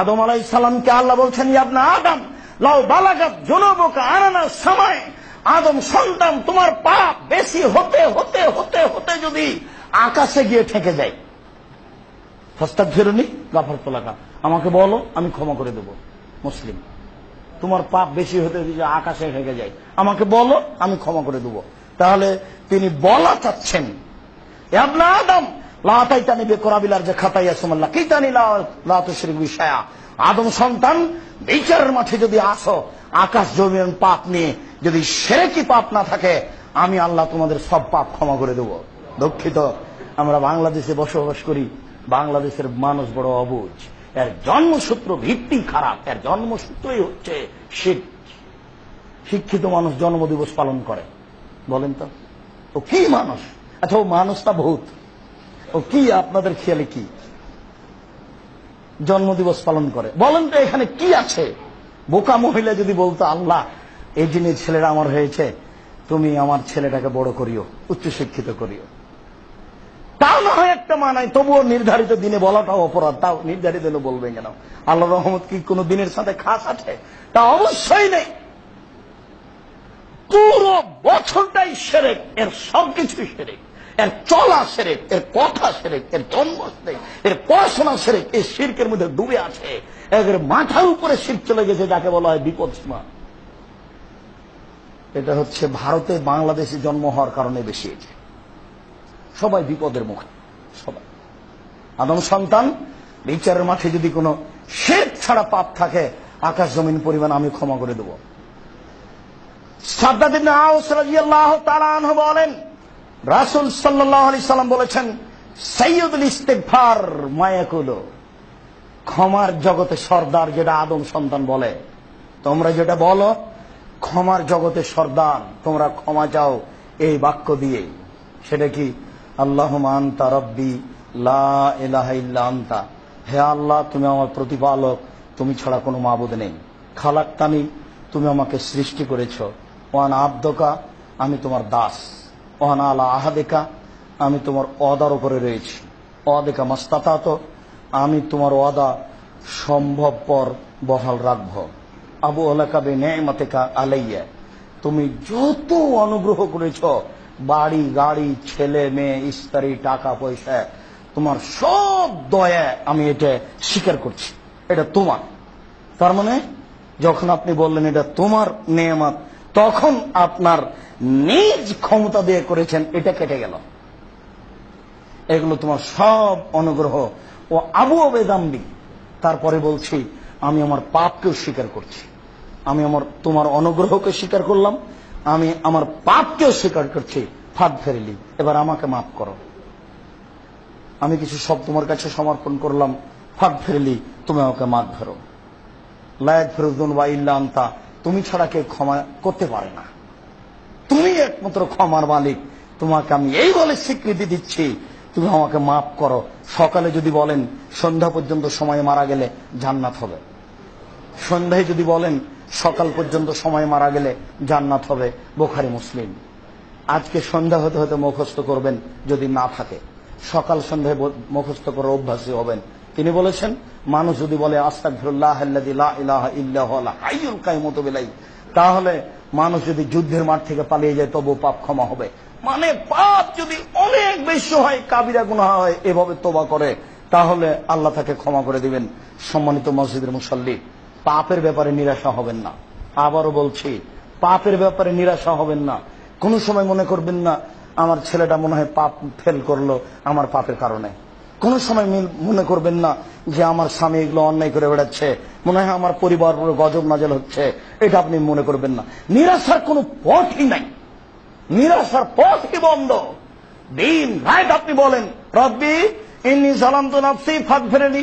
আদম আলাই সালামকে আল্লাহ বলছেন আপনা আদম, লাউ বালাগাত জনবকা আনানার সময় আদম সন্তান, তোমার পাপ বেশি হতে হতে হতে হতে যদি আকাশে গিয়ে ঠেকে যায়। ফস্তাক ফেরুনি গাফার তোলাকা। আমাকে বলো, আমি ক্ষমা করে দেব, মুসলিম। তোমার পাপ বেশি হতে যদি আকাশে ঠেকে যায়, আমাকে বলো, আমি ক্ষমা করে দেব। তাহলে তিনি বলা চাচ্ছেন আদম লাতাইতানি বেকরাবিলার যে খাতাইয়া সুমাল্লাহ কিতানি লাতুশরিক বিষয়া আদম সন্তান, বিচারের মাঠে যদি আসো, আকাশ জমিন পাপ নিয়ে যদি সেরেকি পাপ না থাকে, আমি আল্লাহ তোমাদের সব পাপ ক্ষমা করে দেব। দুঃখিত, আমরা বাংলাদেশে বসবাস করি, বাংলাদেশের মানুষ বড় অবুঝ এর জন্মসূত্র ভিত্তি খারাপ, এর জন্মসূত্রই হচ্ছে শিক্ষিত মানুষ জন্মদিবস পালন করে। বলেন তো, ও কি মানুষ? আচ্ছা ও মানুষটা ভূত ও কি আপনাদের খেয়ালে কি? জন্মদিবস পালন করে। বলেন তো এখানে কি আছে? বোকা মহিলা যদি বলতো, আল্লাহ, এই জিনিস ছেলেরা আমার হয়েছে, তুমি আমার ছেলেটাকে বড় করিও, উচ্চশিক্ষিত করিও। তাও না হয় একটা মানায়, তবুও নির্ধারিত দিনে বলাটাও অপরাধ। তাও নির্ধারিত দিনে বলবে কেন? আল্লাহ রহমত কি কোন দিনের সাথে খাস আছে? তা অবশ্যই নেই। পুরো বছরটাই সেরেক, এর সবকিছুই সেরেক। এর চলা সেরেক, এর কথা সেরেক, এর জন্ম সেরেক, এর পড়াশোনা সেরেক এই শির্কের মধ্যে ডুবে আছে। একের মাথার উপরে শির চলে গেছে, যাকে বলা হয় বিপদ সীমা। এটা হচ্ছে ভারতে বাংলাদেশে জন্ম হওয়ার কারণে বেশি হয়েছে সবাই বিপদের মুখে, সবাই। আদম সন্তান, বিচারের মাঠে যদি কোনো শেখ ছাড়া পাপ থাকে, আকাশ জমিন পরিমাণ আমি ক্ষমা করে দেব। সাদ্দাদিন আউস রাদিয়াল্লাহু তাআলা আনহু বলেন রাসূল সাল্লাল্লাহু আলাইহি সাল্লাম বলেছেন, সাইয়্যিদুল ইস্তিগফার মায়াকুলু। ক্ষমার জগতে সর্দার যেটা আদম সন্তান বলে। তোমরা যেটা বলো, ক্ষমার জগতে সর্দার, তোমরা ক্ষমা চাও এই বাক্য দিয়ে। সেটা কি? আল্লাহ আন্তা রব্বি আন্তা। হে আল্লাহ, তুমি আমার প্রতিপালক, তুমি ছাড়া কোনো মাবুদ নেই। খালাক্তানি তুমি আমাকে সৃষ্টি করেছ। ওয়ান আব্দকা, আমি তোমার দাস। ওয়ান আলা আহাদেকা, আমি তোমার অদার উপরে রয়েছি। অদেকা মাস্তাতাত, আমি তোমার ওয়াদা সম্ভবপর বহাল রাখব। আবু আলাকাবে ন্যায়মাতেকা আলাইয়া, তুমি যত অনুগ্রহ করেছ, বাড়ি, গাড়ি, ছেলে, মেয়ে ইস্তারি টাকা, পয়সা, তোমার সব দয়া আমি এটা স্বীকার করছি। এটা তোমার। তার মানে যখন আপনি বললেন এটা তোমার নিয়ামত তখন আপনার নিজ ক্ষমতা দিয়ে করেছেন, এটা কেটে গেল। এগুলো তোমার সব অনুগ্রহ। ও আবু অবেদাম্বি তারপরে বলছি, আমি আমার পাপকেও স্বীকার করছি। আমি আমার, তোমার অনুগ্রহকে স্বীকার করলাম, আমি আমার পাপকেও স্বীকার করছি। ফাঁদ ফেরিলি, এবার আমাকে মাফ করো। আমি কিছু সব তোমার কাছে সমর্পণ করলাম। ফাঁদ ফেরিলি, তুমি আমাকে মাফ ফেরো লায়ক ফেরুদ্দিন বা ইল্লা আন্তা। তুমি ছাড়া কেউ ক্ষমা করতে পারে না। তুমি একমাত্র ক্ষমার মালিক। তোমাকে আমি এই বলে স্বীকৃতি দিচ্ছি, তুমি আমাকে মাফ করো। সকালে যদি বলেন, সন্ধ্যা পর্যন্ত সময় মারা গেলে জান্নাত হবে। সন্ধ্যায় যদি বলেন, সকাল পর্যন্ত সময় মারা গেলে জান্নাত হবে, বোখারি মুসলিম। আজকে সন্ধ্যা হতে হতে মুখস্থ করবেন যদি না থাকে। সকাল সন্ধ্যায় মুখস্থ করে অভ্যাসী হবেন। তিনি বলেছেন, মানুষ যদি বলে বিলাই তাহলে মানুষ যদি যুদ্ধের মাঠ থেকে পালিয়ে যায় তবু পাপ ক্ষমা হবে। মানে পাপ যদি অনেক বেশি হয়, কাবিরা গুনাহ হয়, এভাবে তোবা করে, তাহলে আল্লাহ তাকে ক্ষমা করে দিবেন। সম্মানিত মসজিদের মুসল্লি, পাপের ব্যাপারে নিরাশা হবেন না। আবারও বলছি, পাপের ব্যাপারে নিরাশা হবেন না। কোনো সময় মনে করবেন না, আমার ছেলেটা মনে হয় পাপ ফেল করল, আমার পাপের কারণে। কোন সময় মনে করবেন না যে আমার স্বামী এগুলো অন্যায় করে বেড়াচ্ছে। মনে হয় আমার পরিবার গজব নাজল হচ্ছে। এটা আপনি মনে করবেন না। নিরাশার কোনো পথই নাই। নিরাশার পথই বন্ধ। দিন, রাত আপনি বলেন, রব্বি, ইন্নি সালাম তো নাফসি ফাঁক ফেরেনি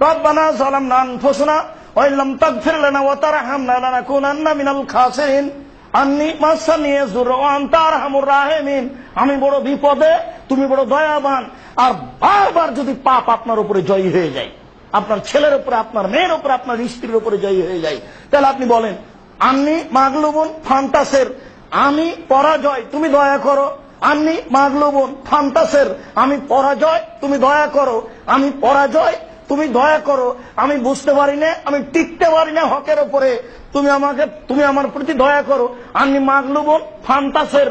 রব্বানা সালাম নান ফোসনা ওয়াইলাম তাগফির লানা ওয়া তারহামনা লানাকুনান্না মিনাল খাসিরিন। আন্নি মাসানি ইয়াজুর ওয়া আনতা আরহামুর রাহিমিন। আমি বড় বিপদে তুমি বড় দয়াবান, আর বারবার যদি পাপ আপনার উপরে জয়ী হয়ে যায়, আপনার ছেলের উপরে, আপনার মেয়ের উপরে, আপনার স্ত্রীর উপরে জয়ী হয়ে যায়, তাহলে আপনি বলেন, আন্নি মাগলুবুন ফান্তাসের, আমি পরাজয়, তুমি দয়া করো। আমি মাগলুবুন ফান্তাসের, আমি পরাজয়, তুমি দয়া করো। আমি পরাজয়, তুমি দয়া করো। আমি বুঝতে পারি না, আমি টিকতে পারি না হকের উপরে। তুমি আমাকে, তুমি আমার প্রতি দয়া করো। আমি মাগলুবন ফান্তাসের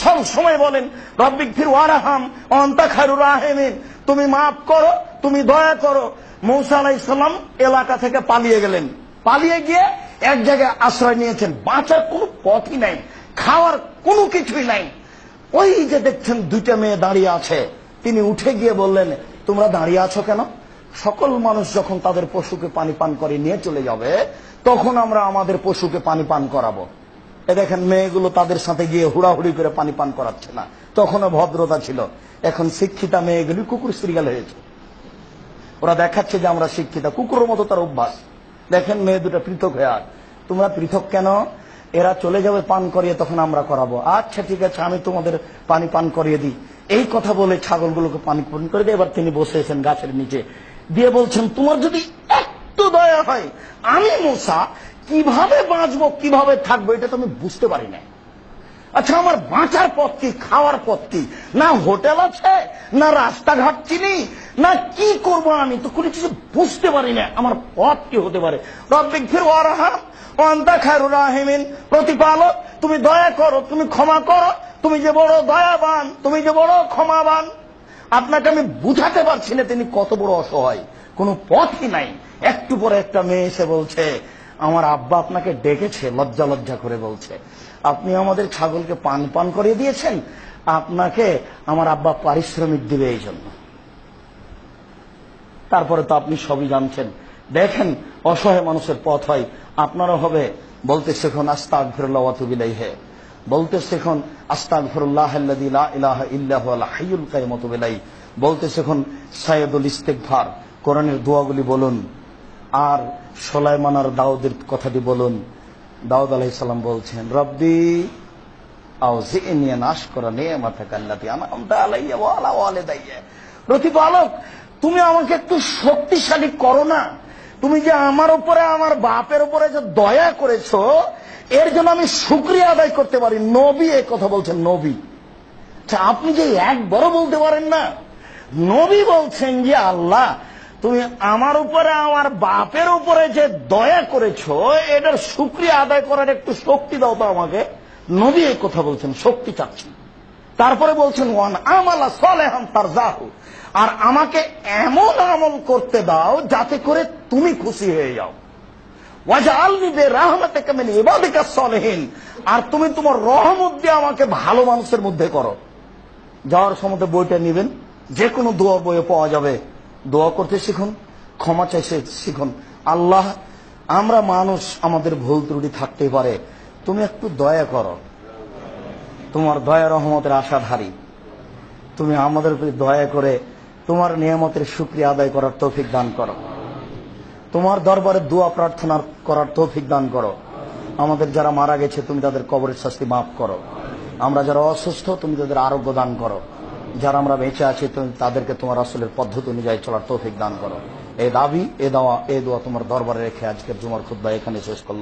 সব সময় বলেন, রব্বিক ফির ওয়ারাহাম অন্তা খারুর আহেমিন তুমি মাফ করো, তুমি দয়া করো। মৌসা আলাহ ইসলাম এলাকা থেকে পালিয়ে গেলেন। পালিয়ে গিয়ে এক জায়গায় আশ্রয় নিয়েছেন। বাঁচার কোনো পথই নাই, খাওয়ার কোনো কিছুই নাই। ওই যে দেখছেন দুইটা মেয়ে দাঁড়িয়ে আছে, তিনি উঠে গিয়ে বললেন, তোমরা দাঁড়িয়ে আছো কেন? সকল মানুষ যখন তাদের পশুকে পানি পান করে নিয়ে চলে যাবে, তখন আমরা আমাদের পশুকে পানি পান করাবো। এ দেখেন, মেয়েগুলো তাদের সাথে গিয়ে হুড়াহুড়ি করে পানি পান করাচ্ছে না। তখনও ভদ্রতা ছিল। এখন শিক্ষিতা মেয়েগুলি কুকুর সিরিয়াল হয়েছে। ওরা দেখাচ্ছে যে আমরা শিক্ষিতা। কুকুরের মতো তার অভ্যাস। দেখেন, মেয়ে দুটো পৃথক হয়ে আর তোমরা পৃথক কেন? এরা চলে যাবে পান করিয়ে, তখন আমরা করাবো। আচ্ছা ঠিক আছে, আমি তোমাদের পানি পান করিয়ে দিই। এই কথা বলে ছাগলগুলোকে পানি পান করে দিয়ে এবার তিনি বসেছেন গাছের নিচে। দিয়ে বলছেন, তোমার যদি একটু দয়া হয়, আমি মশা কীভাবে বাঁচবো, কীভাবে থাকব, এটা তো আমি বুঝতে পারি না আচ্ছা আমার বাঁচার পথ কি, খাওয়ার পথ কি? না হোটেল আছে, না রাস্তাঘাট চিনি, না কি করব আমি? তো কোনো কিছু বুঝতে পারি না আমার পথ কি হতে পারে? প্রতিপালক, তুমি দয়া করো, তুমি ক্ষমা করো। তুমি যে বড় দয়াবান, তুমি যে বড় ক্ষমাবান। আপনাকে আমি বুঝাতে পারছি না তিনি কত বড় অসহায়। কোনো পথই নাই। একটু পরে একটা মেয়ে এসে বলছে আমার আব্বা আপনাকে ডেকেছে, লজ্জা লজ্জা করে বলছে। আপনি আমাদের ছাগলকে পান পান করে দিয়েছেন, আপনাকে আমার আব্বা পারিশ্রমিক দিবে এই জন্য। তারপরে তো আপনি সবই জানছেন। দেখেন, অসহায় মানুষের পথ হয়। আপনারও হবে, বলতে শেখুন আস্তাক ফিরুল্লাহ অতুবিলাই হে বলতে শেখুন আস্তাক ফিরুল্লাহ ইলাহ ইল্লাহ বলতে শেখুন সাইয়দুল ইস্তেকভার কোরআনের দোয়াগুলি বলুন। আর সোলাইমান আর দাউদের কথাটি বলুন। দাউদ আলাইসাল্লাম বলছেন, রব্বি আনআমতা আলাইয়া ওয়া আলা ওয়ালিদাইয়া। প্রতিপালক তুমি আমাকে একটু শক্তিশালী করো না। তুমি যে আমার উপরে, আমার বাপের উপরে যে দয়া করেছ, এর জন্য আমি শুক্রিয়া আদায় করতে পারি। নবী এ কথা বলছেন, নবী। আচ্ছা আপনি যে একবারও বলতে পারেন না। নবী বলছেন যে, আল্লাহ তুমি আমার উপরে, আমার বাপের উপরে যে দয়া করেছ, এটার শুক্রিয়া আদায় করার একটু শক্তি দাও তো আমাকে। নবী এই কথা বলছেন, শক্তি চাচ্ছেন তারপরে বলছেন, ওয়ান আমালা সলেহান তার যাহু আর আমাকে এমন আমল করতে দাও যাতে করে তুমি খুশি হয়ে যাও। আর তুমি তোমার রহমত দিয়ে আমাকে ভালো মানুষের মধ্যে করো। যাওয়ার সময় বইটা নেবেন যে কোনো দোয়া বইয়ে পাওয়া যাবে। দোয়া করতে শিখুন, ক্ষমা চাইছে শিখুন। আল্লাহ, আমরা মানুষ, আমাদের ভুল ত্রুটি থাকতে পারে। তুমি একটু দয়া করো। তোমার দয়া রহমতের আশাধারী। তুমি আমাদের প্রতি দয়া করে তোমার নিয়ামতের সুক্রিয়া আদায় করার তৌফিক দান করো। তোমার দরবারে দোয়া প্রার্থনা করার তৌফিক দান করো। আমাদের যারা মারা গেছে, তুমি তাদের কবরের শাস্তি মাফ করো। আমরা যারা অসুস্থ, তুমি তাদের আরোগ্য দান করো। যারা আমরা বেঁচে আছি তাদেরকে তোমার আসলের পদ্ধতি অনুযায়ী চলার তৌফিক দান করো। এ দাবি এ দাওয়া এ দোয়া তোমার দরবারে রেখে আজকের তোমার খুদ্া এখানে শেষ করলাম।